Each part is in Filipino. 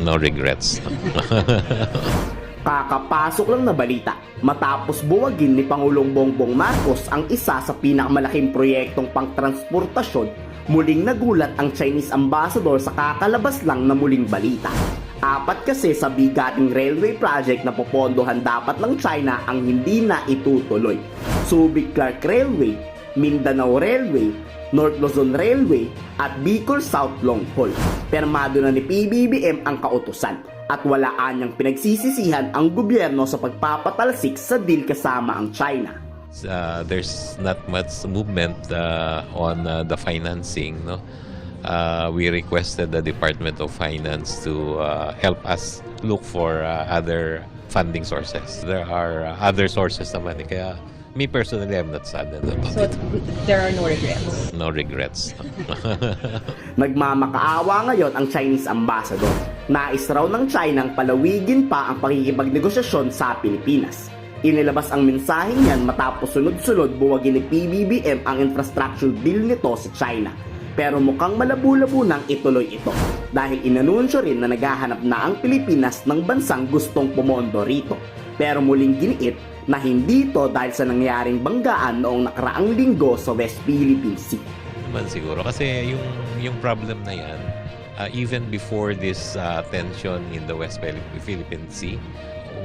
No regrets. Kakapasok lang na balita matapos buwagin ni Pangulong Bongbong Marcos ang isa sa pinakamalaking proyektong pangtransportasyon muling nagulat ang Chinese ambassador sa kakalabas lang na muling balita. Apat kasi sa bigating railway project na popondohan dapat ng China ang hindi na itutuloy. Subic Clark Railway, Mindanao Railway, North Luzon Railway at Bicol South Long Haul. Permado na ni PBBM ang kautusan at wala anyang pinagsisisihan ang gobyerno sa pagpapatalsik sa deal kasama ang China. uh, there's not much movement uh, on uh, the financing. No, uh, we requested the Department of Finance to uh, help us look for uh, other funding sources. There are uh, other sources naman. eh, Kaya me personally, I'm not saddened about So it. there are no regrets. No regrets. Nagmamakaawa ngayon ang Chinese ambassador. Nais raw ng China ang palawigin pa ang pakikipagnegosasyon sa Pilipinas. Inilabas ang mensaheng yan matapos sunod-sunod buwagin ni PBBM ang infrastructure bill nito sa China. Pero mukhang malabo-labo nang ituloy ito dahil inanunsyo rin na naghahanap na ang Pilipinas ng bansang gustong pumondo rito. Pero muling giniit na hindi ito dahil sa nangyaring banggaan noong nakaraang linggo sa West Philippine Sea. naman siguro kasi yung yung problem na yan uh, even before this uh, tension in the West Phil- Philippine Sea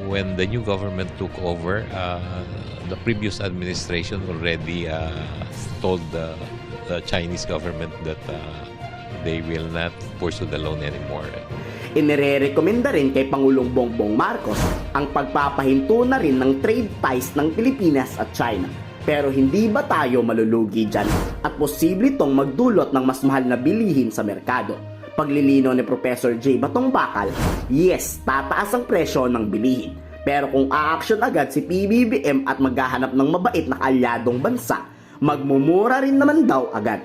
when the new government took over uh, the previous administration already uh, told the, the Chinese government that uh, they will not pursue the loan anymore Inirerekomenda rin kay Pangulong Bongbong Marcos ang pagpapahinto na rin ng trade ties ng Pilipinas at China. Pero hindi ba tayo malulugi dyan? At posible itong magdulot ng mas mahal na bilihin sa merkado. Paglilino ni Professor J. Batong Bakal, yes, tataas ang presyo ng bilihin. Pero kung aaksyon agad si PBBM at maghahanap ng mabait na kalyadong bansa, magmumura rin naman daw agad.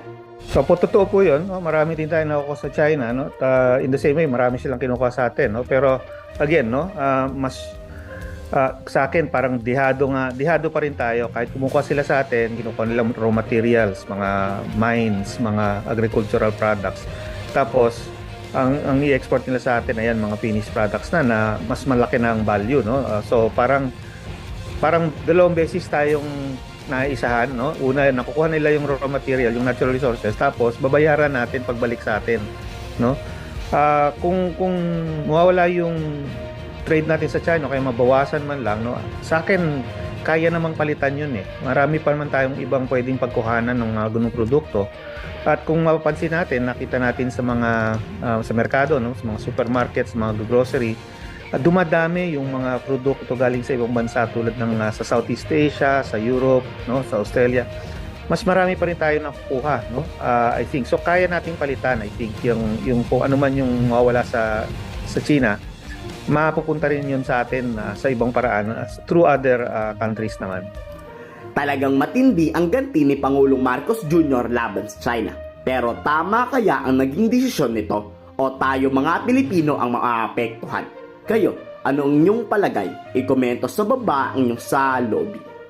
So po totoo po 'yun, no? Marami din tayo nakukuha sa China, no? At, uh, in the same way, marami silang kinukuha sa atin, no? Pero again, no, ah, mas ah, sa akin parang dihado nga, dihado pa rin tayo kahit kumukuha sila sa atin, kinukuha nila raw materials, mga mines, mga agricultural products. Tapos ang ang i-export nila sa atin ayan mga finished products na na mas malaki na ang value, no? Ah, so parang parang dalawang beses tayong naisahan, no? Una, nakukuha nila yung raw material, yung natural resources, tapos babayaran natin pagbalik sa atin, no? Ah, kung kung mawawala yung trade natin sa China, kaya mabawasan man lang, no? Sa akin, kaya namang palitan yun eh. Marami pa naman tayong ibang pwedeng pagkuhanan ng mga ganung produkto. At kung mapapansin natin, nakita natin sa mga ah, sa merkado, no? sa mga supermarkets, mga grocery, dumadami yung mga produkto galing sa ibang bansa tulad ng uh, sa Southeast Asia, sa Europe, no, sa Australia. Mas marami pa rin tayo nakukuha, no? Uh, I think so kaya nating palitan, I think yung yung kung ano man yung mawawala sa sa China, mapupunta rin yun sa atin uh, sa ibang paraan uh, through other uh, countries naman. Talagang matindi ang ganti ni Pangulong Marcos Jr. laban sa China. Pero tama kaya ang naging desisyon nito o tayo mga Pilipino ang maapektuhan? Kayo, anong inyong palagay? I-komento sa baba ang inyong sa lobby.